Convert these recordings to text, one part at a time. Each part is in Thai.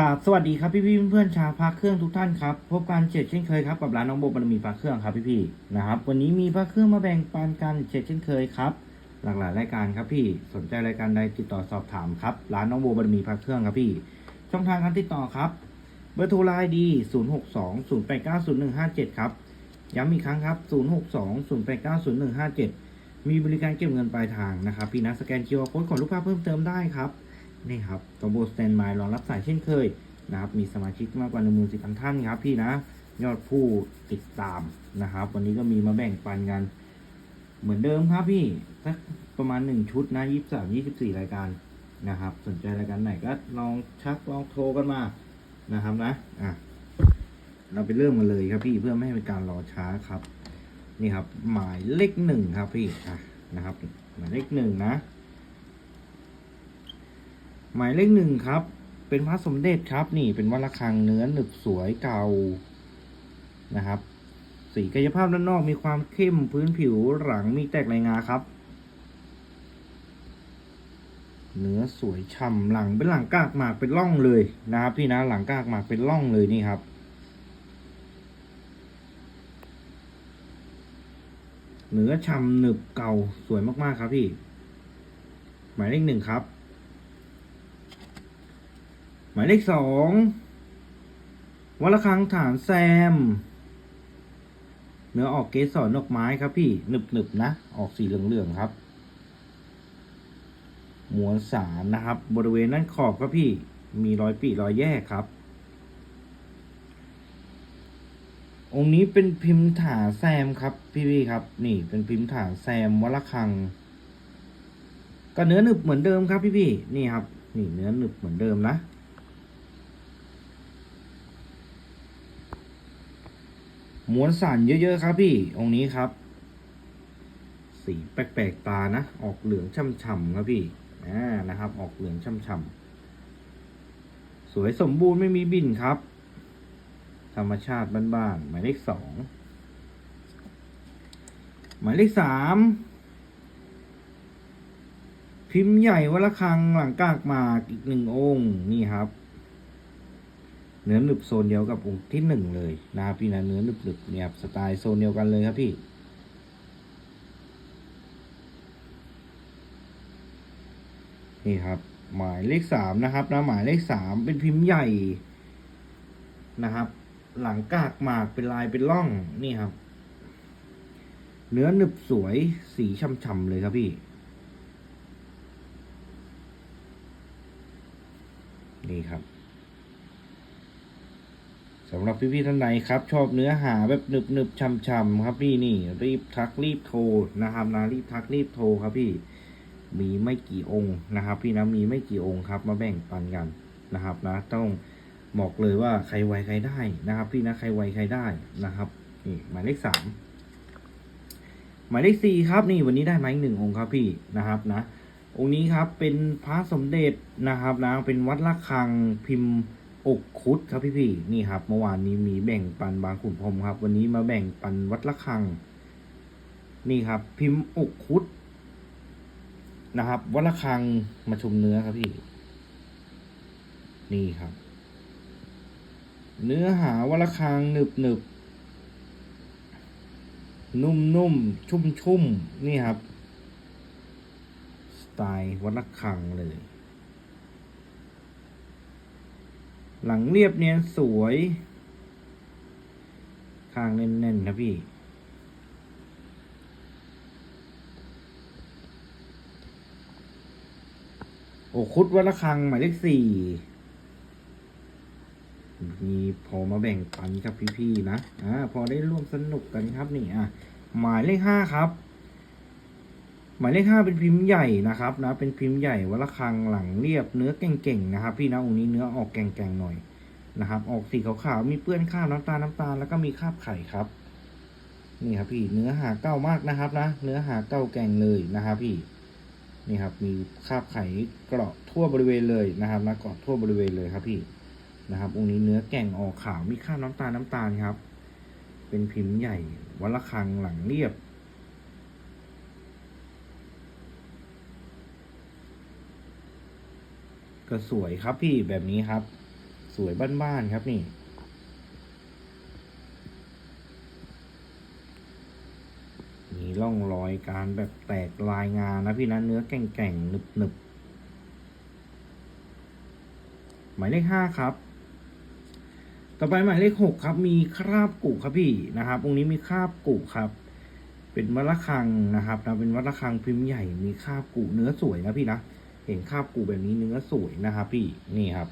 กราบสวัสดีครับพี่พี่เพื่อนๆชาวพระเครื่องทุกท่านครับพบกันเจ็ดเช่นเคยครับกับร้านน้องโบบารมีพระเครื่องครับพี่พี่นะครับวันนี้มีพระเครื่องมาแบ่งปันกันเจ็ดเช่นเคยครับ หลากหลายรายการครับพี่สนใจรายการใดติดต่อสอบถามครับร้านน้องโบบารมีพระเครื่องครับพี่ ช่องทางการติดต่อครับ เบอร์โทรไลน์ดี 0 6 2 0 8 9 0 1 5 7 ครับย้ำอีกครั้งครับ 0 6 2 0 8 9 0 1 5 7 มีบริการเก็บเงินปลายทางนะครับพี่นะสแกน QR Code ของลูกค้าเพิ่มเติมได้ครับ นี่ครับตโบสแตนบายรองรับสายเช่นเคยนะครับ มีสมาชิกมากกว่า1 4 0 0 0ท่านครับพี่นะ ยอดผู้ติดตามนะครับ วันนี้ก็มีมาแบ่งปันกัน เหมือนเดิมครับพี่สักประมาณ1ชุดนะ23 24รายการนะครับ สนใจรายการไหนก็ลองชักลองโทรกันมานะครับนะอะเราไปเริ่มกันเลยครับพี่เพื่อไม่ให้เป็นการรอช้าครับ นี่ครับ หมายเลขหนึ่งครับพี่อะนะครับ หมายเลขหนึ่งนะ หมายเลขหนึ่งครับ เป็นพระสมเด็จครับ นี่เป็นวัดระฆังเนื้อหนึบสวยเก่านะครับ สีกายภาพด้านนอกมีความเข้มพื้นผิวหลังมีแตกลายงาครับ เนื้อสวยฉ่ำหลังเป็นหลังกากหมากเป็นร่องเลยนะครับ พี่นะหลังกากหมากเป็นร่องเลยนี่ครับ เนื้อฉ่ำหนึบเก่าสวยมากๆครับพี่ หมายเลขหนึ่งครับ มายเลขสองวัดระฆังฐานแซม เนื้อออกเกสรดอกไม้ครับพี่หนึบหนึบๆนะ ออกสีเหลืองๆครับมวลสารนะครับ บริเวณด้านขอบครับพี่มีรอยปีรอยแยกครับ องค์นี้เป็นพิมพ์ถาแซมครับ พี่พี่ๆครับ นี่เป็นพิมพ์ถาแซมวัดระฆัง ก็เนื้อหนึบเหมือนเดิมครับพี่พี่ๆนี่ครับ นี่เนื้อหนึบเหมือนเดิมนะ มวลสารเยอะๆครับพี่ องค์นี้ครับ สีแปลกๆตานะ ออกเหลืองช่ำๆครับพี่อ่านะครับ ออกเหลืองช่ำๆสวยสมบูรณ์ไม่มีบินครับ ธรรมชาติบ้านๆหมายเลขสองหมายเลขสามพิมพ์ใหญ่วัดระฆังหลังกากหมากอีกหนึ่งองค์นี่ครับ เนื้อหนึบโซนเดียวกับองค์ที่หนึ่งเลยนะครับพี่นะเนื้อหนึบหนึบเนี่ยสไตล์โซนเดียวกันเลยครับพี่นี่ครับหมายเลขสามนะครับนะหมายเลขสามเป็นพิมพ์ใหญ่นะครับ หลังกากหมากเป็นลายเป็นร่องนี่ครับ เนื้อหนึบสวยสีช่ำๆเลยครับพี่นี่ครับ สำหรับพี่ๆท่านใดครับ ชอบเนื้อหาแบบหนึบหนึบๆช่ำๆครับพี่นี่ รีบทักรีบโทรนะครับนะรีบทักรีบโทรครับพี่ มีไม่กี่องค์นะครับ พี่นะมีไม่กี่องค์ครับ มาแบ่งปันกันนะครับนะ ต้องบอกเลยว่าใครไวใครได้นะครับ พี่นะใครไวใครได้นะครับนี่หมายเลขสามหมายเลขสี่ครับนี่วันนี้ได้มาอีกหนึ่งองค์ครับพี่นะครับนะ องค์นี้ครับเป็นพระสมเด็จนะครับนะเป็นวัดระฆังพิมพ์ อกคุดครับพี่พี่ๆนี่ครับ เมื่อวานนี้มีแบ่งปันบางขุนพรมครับ วันนี้มาแบ่งปันวัดระฆัง นี่ครับ พิมพ์อกคุดนะครับ วัดระฆังมาชมเนื้อครับพี่ นี่ครับ เนื้อหาวัดระฆังหนึบหนึบนุ่มนุ่มชุ่มชุ่มนี่ครับ สไตล์วัดระฆังเลย หลังเรียบเนียนสวย ข้างแน่นๆครับพี่ โอ้คุดวัดระฆังหมายเลขสี่มีพอมาแบ่งปันกับพี่ๆนะ อ่า พอได้ร่วมสนุกกันครับนี่ อะ หมายเลขห้าครับ หมายเลขห้าเป็นพิมพ์ใหญ่นะครับนะเป็นพิมพ์ใหญ่วัดระฆังหลังเรียบเนื้อเก่งๆนะครับ พี่นะองค์นี้เนื้อออกแก่งๆหน่อยนะครับ ออกสีขาวๆมีเปื้อนคราบน้ำตาลน้ำตาลแล้วก็มีคราบไข่ครับนี่ครับพี่เนื้อหาเก้ามากนะครับนะเนื้อหาเก้าแก่งเลยนะครับพี่นี่ครับมีคราบไข่เกาะทั่วบริเวณเลยนะครับนะเกาะทั่วบริเวณเลยครับพี่นะครับองค์นี้เนื้อแก่งออกขาวมีคราบน้ำตาลน้ำตาลครับ เป็นพิมพ์ใหญ่วัดระฆังหลังเรียบ ก็สวยครับพี่แบบนี้ครับ สวยบ้านๆครับนี่ มีร่องรอยการแบบแตกลายงานนะพี่นะเนื้อแก่งๆหนึบๆหมายเลขห้าครับต่อไปหมายเลขหกครับ มีคราบกุครับพี่นะครับตรงนี้มีคราบกุครับ เป็นวัดระฆังนะครับนะเป็นวัดระฆังพิมพ์ใหญ่มีคราบกุเนื้อสวยนะพี่นะ เห็นคราบกุแบบนี้เนื้อสวยนะครับพี่นี่ครับ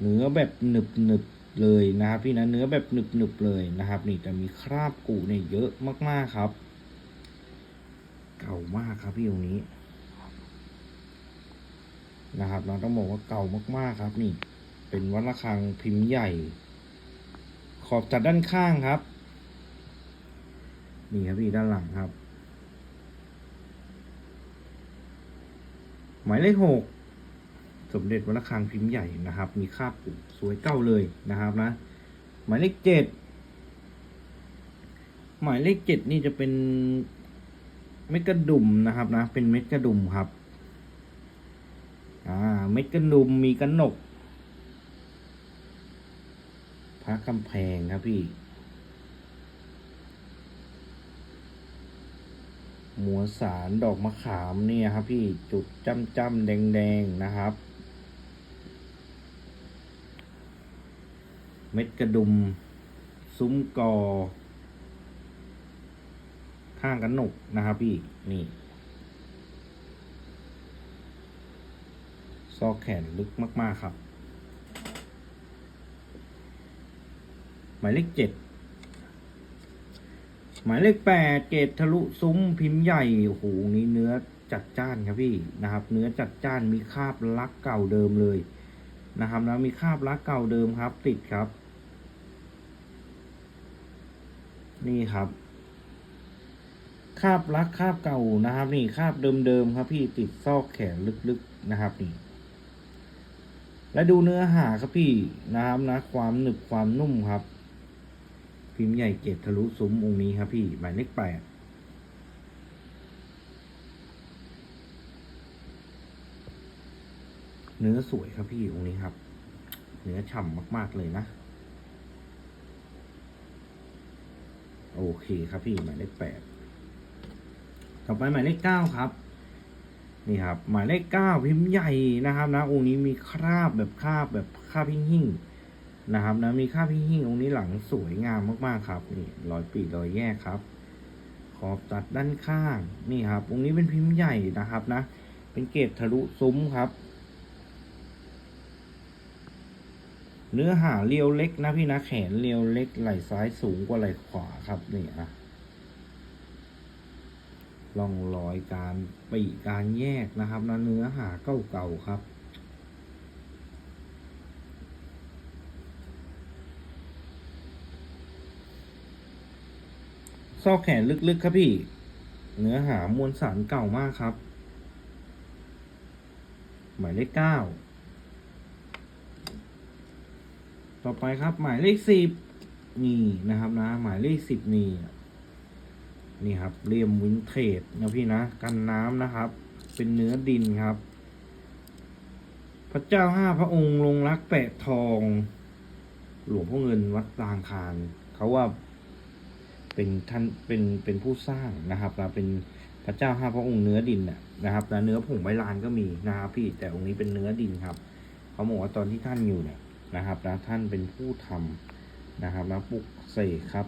เนื้อแบบหนึบหนึบเลยนะครับพี่นะเนื้อแบบหนึบหนึบเลยนะครับ นี่แต่มีคราบกุเนี่ยเยอะมากๆครับ เก่ามากครับพี่ตรงนี้นะครับเราต้องบอกว่าเก่ามากๆครับ นี่ เป็นวัดระฆังพิมพ์ใหญ่ ขอบจัดด้านข้างครับ นี่ครับพี่ด้านหลังครับ หมายเลขหกสมเด็จวัดระฆังพิมพ์ใหญ่นะครับ มีคาบปุสวยเก้าเลยนะครับนะ หมายเลขเจ็ดหมายเลขเจ็ดนี่จะเป็นเม็ดกระดุมนะครับนะ เป็นเม็ดกระดุมครับ อ่า เม็ดกระดุมมีกระหนกพระกำแพงครับพี่ หมัวสารดอกมะขามเนี่ยครับพี่จุดจ้ำจ้ำแดงแดงๆนะครับ เม็ดกระดุม ซุ้มกอ ข้างกันหนกนะครับพี่นี่ซอกแขนลึกมาก ๆ ครับ หมายเลขเจ็ด หมายเลขแปดเกตทะลุซุ้มพิมพ์ใหญ่โอ้โหนี่เนื้อจัดจ้านครับพี่นะครับ เนื้อจัดจ้านมีคาบลักเก่าเดิมเลยนะครับ แล้วมีคาบลักเก่าเดิมครับ ติดครับ นี่ครับ คาบลักคาบเก่านะครับ นี่คาบเดิมๆครับ พี่ติดซอกแขนลึกๆนะครับนี่และดูเนื้อหาครับพี่นะครับนะ ความหนึบความนุ่มครับ พิมพ์ใหญ่เกตทะลุซุ้มองค์นี้ครับพี่หมายเลขแปดเนื้อสวยครับพี่องค์นี้ครับ เนื้อฉ่ำมาก ๆ เลยนะ โอเคครับพี่หมายเลขแปดต่อไปหมายเลขเก้าครับนี่ครับ หมายเลขเก้าพิมพ์ใหญ่นะครับ นะองค์นี้มีคราบแบบคราบแบบคราบหิ่งๆ นะครับนะมีคราบหิ่งๆองค์นี้หลังสวยงามมากๆครับนี่รอยปีรอยแยกครับ ขอบตัดด้านข้างนี่ครับองค์นี้เป็นพิมพ์ใหญ่นะครับนะ เป็นเกรดทะลุซุ้มครับ เนื้อหาเรียวเล็กนะพี่นะแขนเรียวเล็กไหล่ซ้ายสูงกว่าไหล่ขวาครับนี่นะร่องรอยการปีการแยกนะครับนะเนื้อหาเก่าๆครับ ซอกแขนลึกๆ ครับพี่ เนื้อหามวลสารเก่ามากครับ หมายเลขเก้าต่อไปครับ หมายเลขสิบนี่นะครับนะ หมายเลขสิบนี่นี่ครับเรียมวินเทจนะพี่นะ กันน้ำนะครับ เป็นเนื้อดินครับ พระเจ้าห้าพระองค์ลงรักแปะทอง หลวงพ่อเงินวัดตางคารเขาว่า เป็นท่านเป็นเป็นผู้สร้างนะครับนะเป็นพระเจ้าห้าพระองค์เนื้อดินนะครับนะเนื้อผงใบลานก็มีนะครับพี่แต่องค์นี้เป็นเนื้อดินครับเขาบอกว่าตอนที่ท่านอยู่เนี่ยนะครับนะท่านเป็นผู้ทำนะครับนะปลุกเสกครับ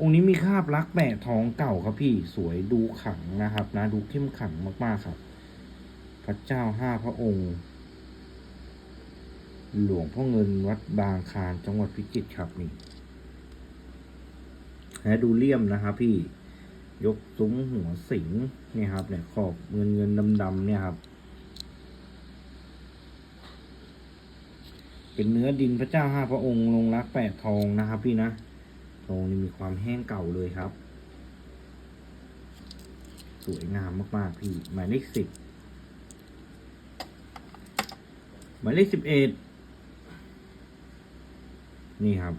องค์นี้มีคาบลักแปะทองเก่าครับพี่สวยดูขังนะครับ นะดูเข้มขังมากๆครับ พระเจ้าห้าพระองค์ หลวงพ่อเงินวัดบางคารจังหวัดพิจิตรครับนี่ และดูเลี่ยมนะครับพี่ยกซุ้มหัวสิงเนี่ยครับเนี่ยขอบเงินเงินดำดำเนี่ยครับ เป็นเนื้อดินพระเจ้าห้าพระองค์ลงรักแปดทองนะครับ พี่นะทองนี่มีความแห้งเก่าเลยครับ สวยงามมากๆพี่ หมายเลขสิบหมายเลขสิบเอ็ดนี่ครับ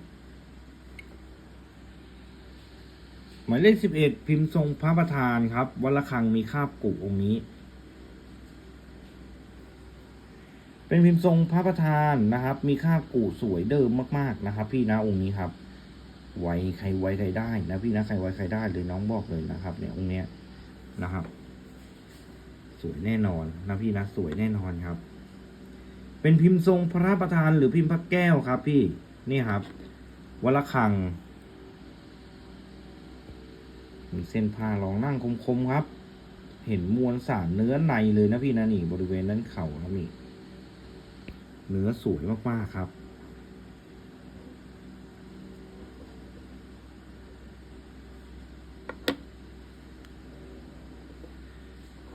หมายเลขสิบเอ็ดพิมพ์ทรงพระประธานครับวัดระฆังมีคาบกุองค์นี้ เป็นพิมพ์ทรงพระประธานนะครับ มีคาบกูสวยเดิมมากๆนะครับ พี่นะองค์นี้ครับ ไว้ใครไว้ใครได้นะพี่นะใครไว้ใครได้เลยน้องบอกเลยนะครับ เนี่ยองค์เนี้ยนะครับ สวยแน่นอนนะพี่นะสวยแน่นอนครับ เป็นพิมพ์ทรงพระประธานหรือพิมพ์พระแก้วครับ พี่นี่ครับวัลคัง มีเส้นผ้ารองนั่งคมๆครับ เห็นมวลสารเนื้อในเลยนะพี่นะนี่บริเวณนั้นเข่าครับนี่ เนื้อสวยมากๆครับ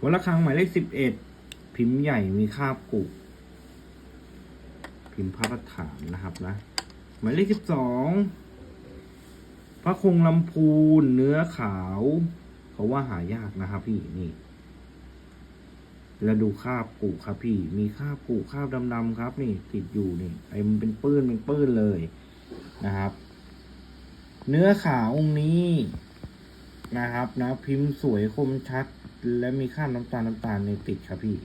วันละครั้งหมายเลขสิบเอ็ดพิมพ์ใหญ่มีคาบกุพิมพ์พระประฐานนะครับนะ หมายเลขสิบสอง พระคงลำพูนเนื้อขาว เขาว่าหายากนะครับพี่นี่แล้วดูคาบกุครับพี่ มีคาบกุคาบดำๆครับ นี่ติดอยู่นี่ไอ้มันเป็นปื้นเป็นปื้นเลยนะครับ เนื้อขาวองค์นี้นะครับนะพิมพ์สวยคมชัด และมีค่าบน้ำตาลน้ำตาลในติดครับพี่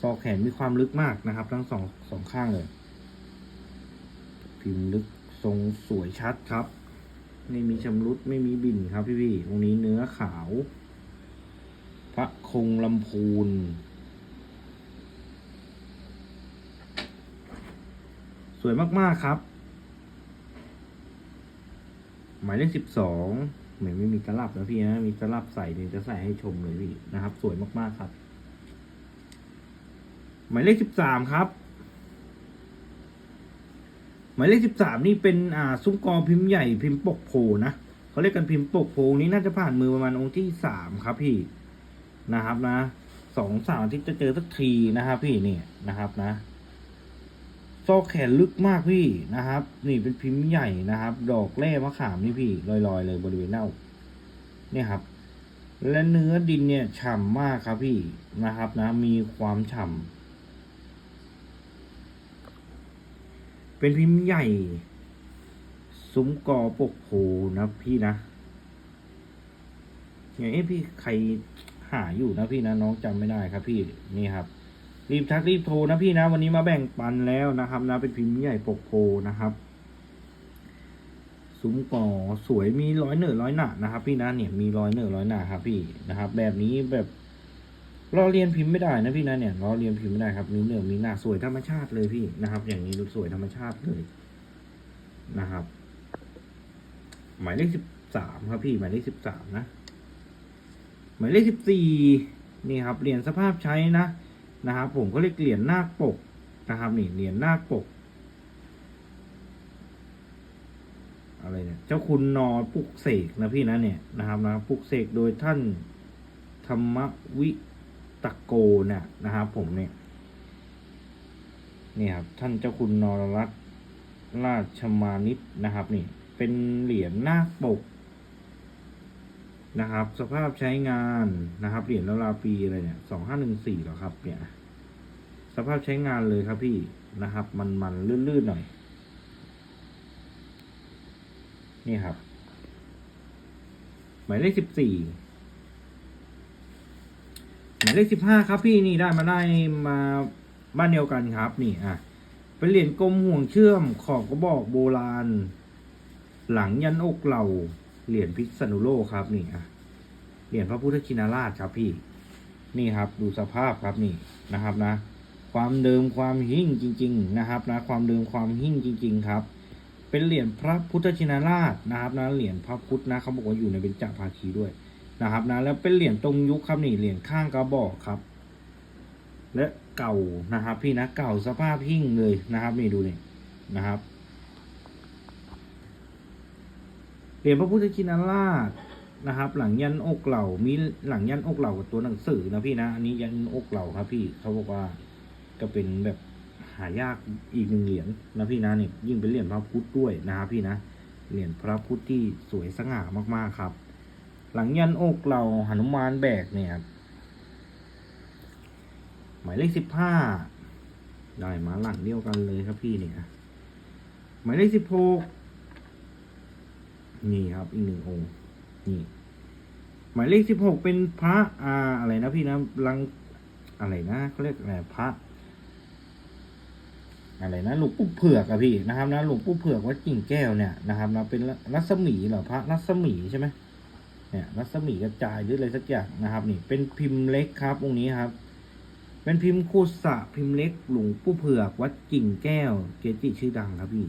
ซอกแขนมีความลึกมากนะครับ ทั้งสองสองข้างเลย พิมพ์ลึก ทรงสวยชัดครับ ไม่มีชำรุดไม่มีบิ่นครับพี่พี่ตรงนี้เนื้อขาว พระคงลำพูน สวยมาก ๆ ครับ หมายเลขสิบสองเหมือนไม่มีตลับนะพี่นะ มีตลับใส่เนี่ยจะใส่ให้ชมเลยพี่นะครับ สวยมาก ๆ ครับ หมายเลขสิบสามครับ หมายเลขสิบสามนี่เป็นอ่าซุ้มกอพิมพ์ใหญ่พิมพ์ปกโพนะเขาเรียกกันพิมพ์ปกโพนี้น่าจะผ่านมือประมาณองค์ที่สามครับพี่นะครับนะสองสามอาที่จะเจอสักทีนะครับพี่เนี่ยนะครับนะซอกแขนลึกมากพี่นะครับ นี่เป็นพิมพ์ใหญ่นะครับ ดอกแร่มะขามนี่พี่ลอยๆ เลยบริเวณเน่าเนี่ยครับ และเนื้อดินเนี่ยฉ่ำมากครับพี่นะครับนะ มีความฉ่ำ เป็นพิมพ์ใหญ่ซุ้มกอปกโพนะพี่นะอย่างนี้พี่ใครหาอยู่นะพี่นะน้องจำไม่ได้ครับ พี่นี่ครับ รีบทักรีบโทรนะพี่นะ วันนี้มาแบ่งปันแล้วนะครับนะเป็นพิมพ์ใหญ่ปกโพนะครับซุ้มก่อสวยมีร้อยเหนือร้อยหนานะครับ พี่นะเนี่ยมีร้อยเหนือร้อยหนาครับ พี่นะครับ แบบนี้แบบ ล้อเรียนพิมพ์ไม่ได้นะพี่นะเนี่ยล้อเรียนพิมพ์ไม่ได้ครับมีเหนือมีหนาสวยธรรมชาติเลยพี่นะครับ อย่างนี้ดูสวยธรรมชาติเลยนะครับ หมายเลขสิบสามครับพี่หมายเลขสิบสามนะ หมายเลขสิบสี่นี่ครับเหรียญสภาพใช้นะนะครับผมก็เรียกเหรียญหน้าปกนะครับนี่เหรียญหน้าปกอะไรเนี่ยเจ้าคุณนอปลุกเสกนะพี่นะเนี่ยนะครับนะปลุกเสกโดยท่านธรรมวิ ตะโกเนี่ยนะครับ ผมเนี่ยนี่ครับ ท่านเจ้าคุณนรรัตน์ราชมานิตนะครับ นี่ เป็นเหรียญนาคปกนะครับ สภาพใช้งานนะครับ เหรียญล้วลาปีอะไรเนี่ยสองห้าหนึ่งสี่หรอครับ เนี่ย สภาพใช้งานเลยครับพี่นะครับ มันมันลื่นๆหน่อย นี่ครับ หมายเลขสิบสี่ หมายเลขสิบห้าครับพี่นี่ได้มาได้มาบ้านเดียวกันครับ นี่อะเป็นเหรียญกลมห่วงเชื่อมขอบกระบอกโบราณ หลังยันอกเหล่าเหรียญพิษณุโลกครับ นี่อะเหรียญพระพุทธชินราชครับพี่ นี่ครับดูสภาพครับนี่นะครับนะ ความเดิมความหิ่งจริง ๆ นะครับนะ ความเดิมความหิ่งจริง ๆ ครับ เป็นเหรียญพระพุทธชินราชนะครับนะเหรียญพระพุทธนะเขาบอกว่าอยู่ในเบญจภาคีด้วย นะครับนะแล้วเป็นเหรียญตรงยุคครับนี่เหรียญข้างกระบอกครับ และเก่านะครับ พี่นะเก่าสภาพหิ่งเลยนะครับ นี่ดูนี่นะครับเหรียญพระพุทธชินราชนะครับ หลังยันอกเหล่ามีหลังยันอกเหล่ากับตัวหนังสือนะพี่นะอันนี้ยันอกเหล่าครับ พี่เขาบอกว่าก็เป็นแบบหายากอีกหนึ่งเหรียญนะพี่นะเนี่ยยิ่งเป็นเหรียญพระพุทธด้วยนะครับพี่นะเหรียญพระพุทธที่สวยสง่ามากๆครับ หลังยันอกเหล่าหนุมานแบกเนี่ยครับหมายเลขสิบห้าได้มาหลังเดียวกันเลยครับพี่เนี่ย หมายเลขสิบหกนี่ครับอีกหนึ่งองค์นี่ หมายเลขสิบหกเป็นพระอ่าอะไรนะพี่นะลังอะไรนะเขาเรียกอะไรพระอะไรนะหลวงปู่เผือกอะพี่นะครับนะหลวงปู่เผือกวัดกิ่งแก้วเนี่ยนะครับนะเป็นรัศมีเหรอพระรัศมีใช่ไหม เนี่ยรัศมีกระจายหรืออะไรสักอย่างนะครับ นี่ เป็นพิมพ์เล็กครับองค์นี้ครับ เป็นพิมพ์คูสะพิมพ์เล็กหลวงปู่เผือกวัดกิ่งแก้ว เกจิชื่อดังครับพี่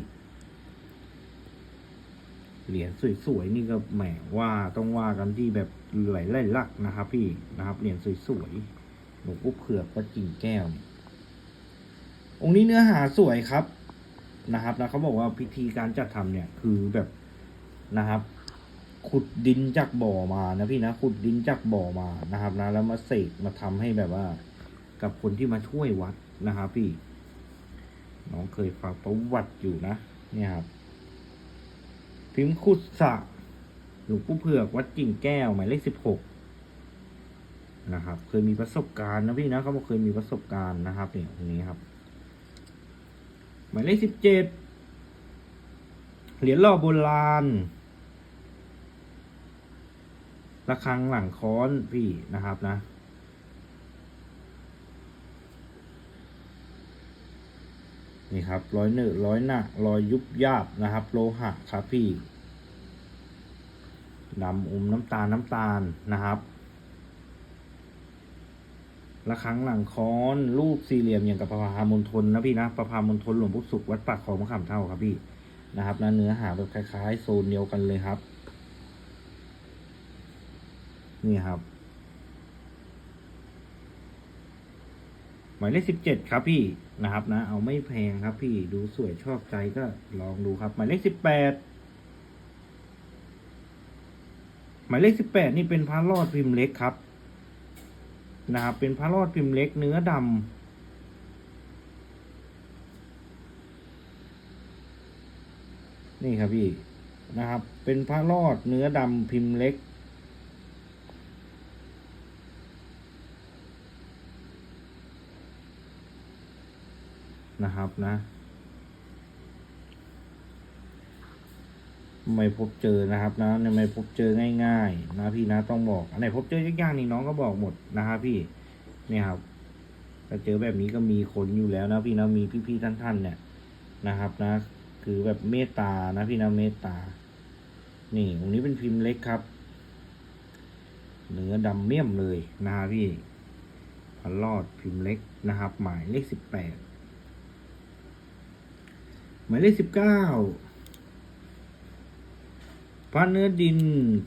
เหรียญสวยๆนี่ก็แหมว่าต้องว่ากันที่แบบหลายๆลักนะครับ พี่นะครับเหรียญสวยๆหลวงปู่เผือกวัดกิ่งแก้วเนี่ยองค์นี้เนื้อหาสวยครับนะครับนะเขาบอกว่าพิธีการจัดทำเนี่ยคือแบบนะครับ ขุดดินจากบ่อมานะพี่นะขุดดินจากบ่อมานะครับนะแล้วมาเสกมาทำให้แบบว่า กับคนที่มาช่วยวัดนะครับพี่ น้องเคยฟังประวัติอยู่นะเนี่ยครับพิมพ์ขุดสะหลวงปู่เผือกวัดกิ่งแก้วหมายเลขสิบหกนะครับ เคยมีประสบการณ์นะพี่นะเขาบอกเคยมีประสบการณ์นะครับเนี่ยตรงนี้ครับ หมายเลขสิบเจ็ดเหรียญหล่อโบราณ ระฆังหลังค้อนพี่นะครับนะ นี่ครับร้อยเนื้อร้อยหนักรอยยุบยาบนะครับ โลหะครับพี่ดำอมน้ำตาลน้ำตาลนะครับระฆังหลังค้อนรูปสี่เหลี่ยมอย่างกับประพามณฑลนะพี่นะประพามณฑลหลวงพุทธสุขวัดปากคลองมะขามเท่าครับพี่นะครับนะเนื้อหาแบบคล้ายๆ โซนเดียวกันเลยครับ นี่ครับ หมายเลขสิบเจ็ดครับพี่นะครับนะ เอาไม่แพงครับพี่ดูสวยชอบใจก็ลองดูครับ หมายเลขสิบแปดหมายเลขสิบแปดนี่เป็นพระรอดพิมพ์เล็กครับนะครับเป็นพระรอดพิมพ์เล็กเนื้อดำนี่ครับพี่นะครับ เป็นพระรอดเนื้อดำพิมพ์เล็ก นะครับนะ ไม่พบเจอนะครับนะไม่พบเจอง่าย ๆ นะพี่นะต้องบอกอันไหนพบเจอยากๆนี่น้องก็บอกหมดนะครับพี่เนี่ยครับถ้าเจอแบบนี้ก็มีคนอยู่แล้วนะพี่นะมีพี่ๆท่านๆเนี่ยนะครับนะ คือแบบเมตตานะพี่นะเมตตา นี่ตรงนี้เป็นพิมพ์เล็กครับเนื้อดำเมี่ยมเลยนะครับพี่พันลอดพิมพ์เล็กนะครับ หมายเลขสิบแปด หมายเลขสิบเก้าพระเนื้อดิน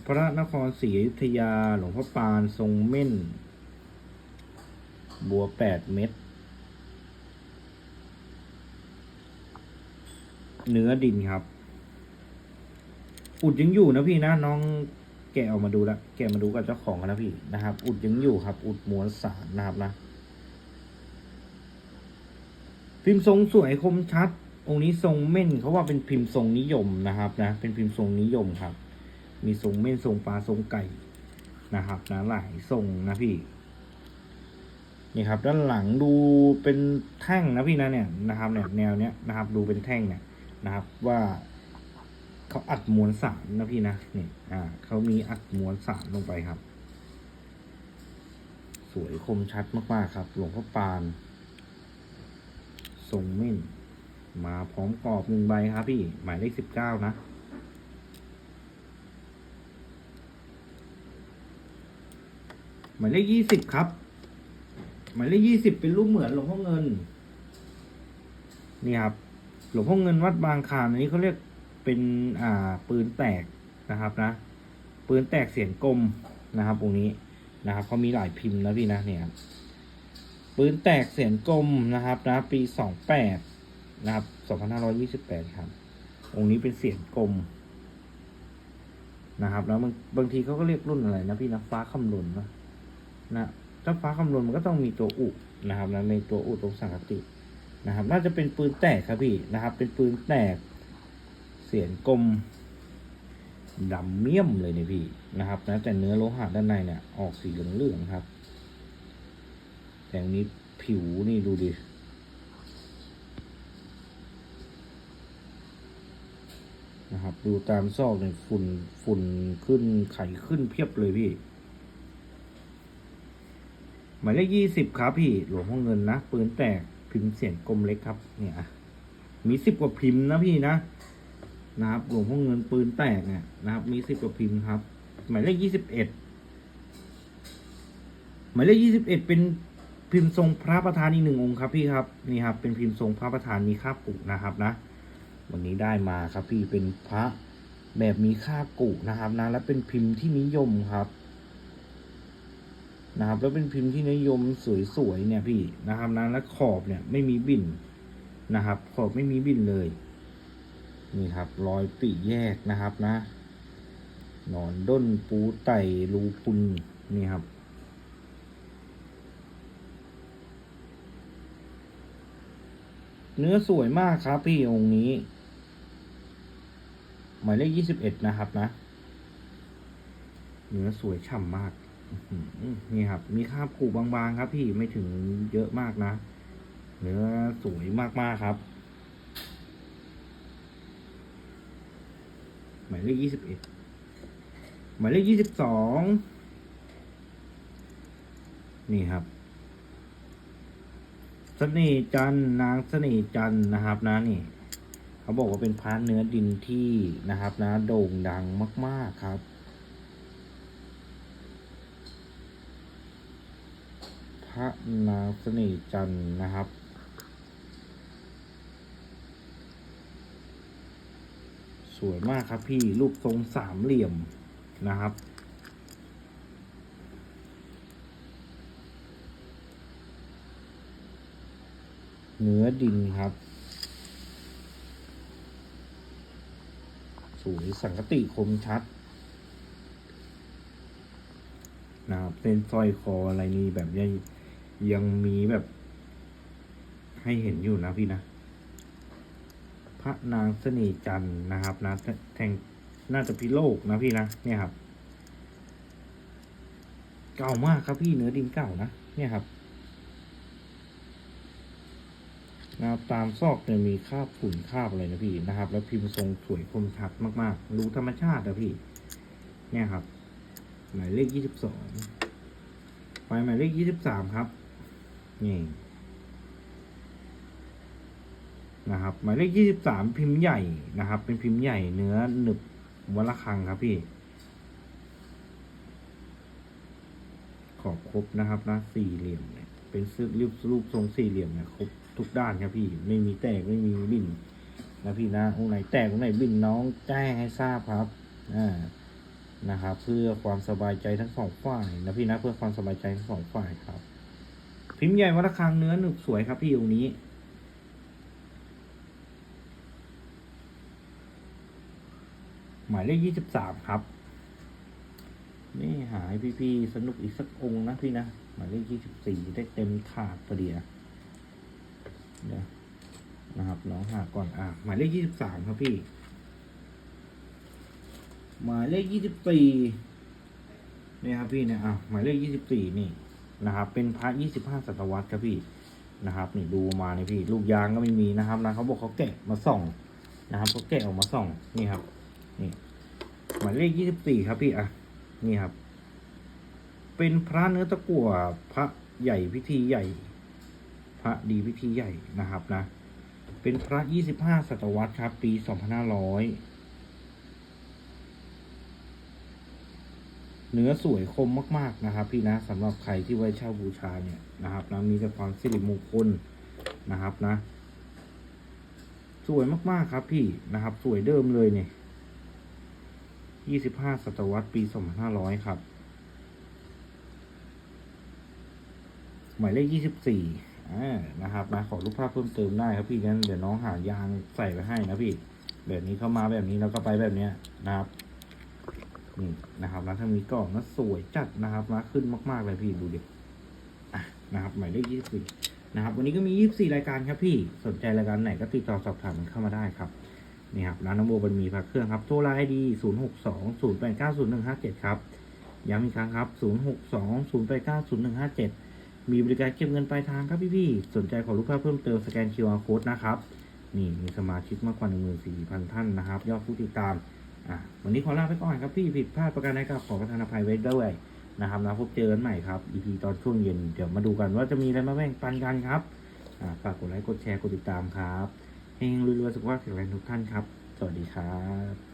พระนครศรีอยุธยา หลวงพ่อปานทรงเม่น บัวแปดเม็ด เนื้อดินครับ อุดยังอยู่นะพี่นะน้องแกะออกมาดูแล้วแกะมาดูกับเจ้าของกันนะพี่นะครับ อุดยังอยู่ครับ อุดมวลสารนะครับนะพิมพ์ทรงสวยคมชัด องค์นี้ทรงเม่นเขาว่าเป็นพิมพ์ทรงนิยมนะครับนะ เป็นพิมพ์ทรงนิยมครับ มีทรงเม่นทรงปลาทรงไก่นะครับนะหลายทรงนะพี่นี่ครับ ด้านหลังดูเป็นแท่งนะพี่นะเนี่ยนะครับเนี่ยแนวเนี้ยนะครับ ดูเป็นแท่งเนี่ยนะครับ ว่าเขาอัดมวลสารนะพี่นะนี่อ่าเขามีอัดมวลสารลงไปครับ สวยคมชัดมากๆครับ หลวงพ่อปานทรงเม่น มาพร้อมกรอบหนึ่งใบครับพี่ หมายเลขสิบเก้านะหมายเลขยี่สิบครับ หมายเลขยี่สิบเป็นรูปเหมือนหลวงพ่อเงิน นี่ครับ หลวงพ่อเงินวัดบางคานอันนี้เขาเรียกเป็นอ่าปืนแตกนะครับนะ ปืนแตกเสียงกลมนะครับตรงนี้นะครับเขามีหลายพิมพ์นะพี่นะเนี่ยปืนแตกเสียงกลมนะครับนะ ปีสองแปด นะครับสองพันห้าร้อยี่สิบแปดครับ องค์นี้เป็นเสียงกลม นะครับ แล้วบางบางทีเขาก็เรียกรุ่นอะไรนะพี่นะฟ้าคำนวณนะนะถ้าฟ้าคำนวณมันก็ต้องมีตัวอุนะครับนะในตัวอุตรงสังกตินะครับ น่าจะเป็นปืนแตกครับพี่นะครับ เป็นปืนแตก เสียงกลมดำเมี่ยมเลยเนี่ยพี่นะครับนะแต่เนื้อโลหะด้านในเนี่ยออกสีเหลืองๆครับ แต่อันนี้ผิวนี่ดูดิ นะครับ ดูตามซอกเนี่ยฝุ่นฝุ่นขึ้นไข่ขึ้นเพียบเลยพี่ หมายเลขยี่สิบครับพี่ หลวงพ่อเงินนะปืนแตกพิมพ์เสียงกลมเล็กครับ เนี่ยอะมีสิบกว่าพิมพ์นะพี่นะนะครับหลวงพ่อเงินปืนแตกเนี่ยนะครับ มีสิบกว่าพิมพ์ครับ หมายเลขยี่สิบเอ็ดหมายเลขยี่สิบเอ็ดเป็นพิมพ์ทรงพระประธานอีกหนึ่งองค์ครับพี่ครับนี่ครับ เป็นพิมพ์ทรงพระประธานมีคาบกุกนะครับนะ วันนี้ได้มาครับพี่เป็นพระแบบมีค่ากุนะครับนะและเป็นพิมพ์ที่นิยมครับ นะครับ แล้วเป็นพิมพ์ที่นิยมสวยๆเนี่ยพี่นะครับนะและขอบเนี่ยไม่มีบิ่นนะครับ ขอบไม่มีบิ่นเลยนี่ครับรอยปีแยกนะครับนะหนอนด้นปูไต่รูพุนนี่ครับ เนื้อสวยมากครับพี่องค์นี้ หมายเลขยี่สิบเอ็ดนะครับนะ เนื้อสวยฉ่ำมากนี่ครับ มีคราบขูบางๆครับ พี่ไม่ถึงเยอะมากนะ เนื้อสวยมากๆครับ หมายเลขยี่สิบเอ็ดหมายเลขยี่สิบสองนี่ครับ สน่ห์จันนางเสน่ห์จันนะครับนะนี่ เขาบอกว่าเป็นพระเนื้อดินที่นะครับนะโด่งดังมาก ๆครับ พระนางเสน่ห์จันนะครับสวยมากครับพี่รูปทรงสามเหลี่ยมนะครับ เนื้อดินครับ สวยสังกติคมชัด นะครับเป็นสร้อยคออะไรนี่แบบยังยังมีแบบ ให้เห็นอยู่นะพี่นะ พระนางเสน่จันนะครับนะแทแทงน่าจะพิโลกนะพี่นะเนี่ยครับ เก่ามากครับพี่เนื้อดินเก่านะเนี่ยครับ นะครับตามซอกเนี่ยมีคราบฝุ่นคราบอะไรนะพี่นะครับ แล้วพิมพ์ทรงสวยคมชัดมากๆ รู้ธรรมชาตินะพี่ เนี่ยครับ หมายเลขยี่สิบสองไปหมายเลขยี่สิบสามครับ นี่นะครับหมายเลขยี่สิบสามพิมพ์ใหญ่นะครับ เป็นพิมพ์ใหญ่เนื้อหนึบวัละคังครับพี่ ขอบครบนะครับนะสี่เหลี่ยมเนี่ยเป็นซึรูปรูปทรงสี่เหลี่ยมเนี่ยครบ ทุกด้านครับพี่ ไม่มีแตกไม่มีบิ่นนะพี่นะองไหนแตกองไหนบิ่นน้องแจ้งให้ทราบครับอ่านะครับ เพื่อความสบายใจทั้งสองฝ่ายนะพี่นะเพื่อความสบายใจทั้งสองฝ่ายครับ พิมพ์ใหญ่วัดระฆังเนื้อหนึบสวยครับพี่องค์นี้หมายเลขยี่สิบสามครับ นี่หายพี่พี่ๆสนุกอีกสักองค์นะพี่นะ หมายเลขยี่สิบสี่ได้เต็มขาดพอดีนะ เดี๋ยวนะครับน้องหาก่อนอะหมายเลขยี่สิบสามครับพี่ หมายเลขยี่สิบสี่นี่ครับพี่เนี่ยอะหมายเลขยี่สิบสี่นี่นะครับ เป็นพระยี่สิบห้าศตวรรษครับพี่นะครับ นี่ดูมาเนี่ยพี่ ลูกยางก็ไม่มีนะครับนะเขาบอกเขาแกะมาส่องนะครับเขาแกะออกมาส่องนี่ครับ นี่หมายเลขยี่สิบสี่ครับพี่อะนี่ครับ เป็นพระเนื้อตะกั่วพระใหญ่พิธีใหญ่ พระดีพิธีใหญ่นะครับนะ เป็นพระยี่สิบห้าศตวรรษครับ ปีสองพันห้าร้อยเนื้อสวยคมมาก ๆ นะครับ พี่นะสำหรับใครที่ไว้เช่าบูชาเนี่ยนะครับนะมีแต่ความสิริมงคลนะครับนะ สวยมากๆครับพี่นะครับ สวยเดิมเลยเนี่ยยี่สิบห้าศตวรรษปีสองพันห้าร้อยครับ หมายเลขยี่สิบสี่ นะครับนะขอรูปภาพเพิ่มเติมได้ครับพี่งั้นเดี๋ยวน้องหายางใส่ไปให้นะพี่ แบบนี้เข้ามาแบบนี้แล้วก็ไปแบบเนี้ยนะครับนี่นะครับนะถ้ามีกล่องนะสวยจัดนะครับนะขึ้นมากๆเลยพี่ดูดิอะนะครับหมายเลขยี่สิบสี่นะครับ วันนี้ก็มียี่สิบสี่รายการครับพี่สนใจรายการไหนก็ติดต่อสอบถามมันเข้ามาได้ครับนี่ครับร้านน้ำโบบันมีพระเครื่องครับโทรไลน์ดีศูนย์หกสองศูนย์แปดเก้าศูนย์หนึ่งห้าเจ็ดครับย้ำอีกครั้งครับศูนย์หกสองศูนย์แปดเก้าศูนย์หนึ่งห้าเจ็ด มีบริการเก็บเงินปลายทางครับพี่ๆ สนใจขอรูปภาพเพิ่มเติมสแกน QR Code นะครับ นี่มีสมาชิกมากกว่า 1 4 0 0 0 ท่านนะครับ ยอดผู้ติดตาม อะ วันนี้ขอลาไปก่อนครับพี่ผิดพลาดประการใดก็ขอประทานอภัยไว้ด้วยนะครับนะพบเจอกันใหม่ครับ EP ตอนช่วงเย็น เดี๋ยวมาดูกันว่าจะมีอะไรมาแบ่งปันกันครับ อ่าฝากกดไลค์ กดแชร์ กดติดตามครับ เฮงรวยๆสุขภาพแข็งแรงทุกท่านครับ สวัสดีครับ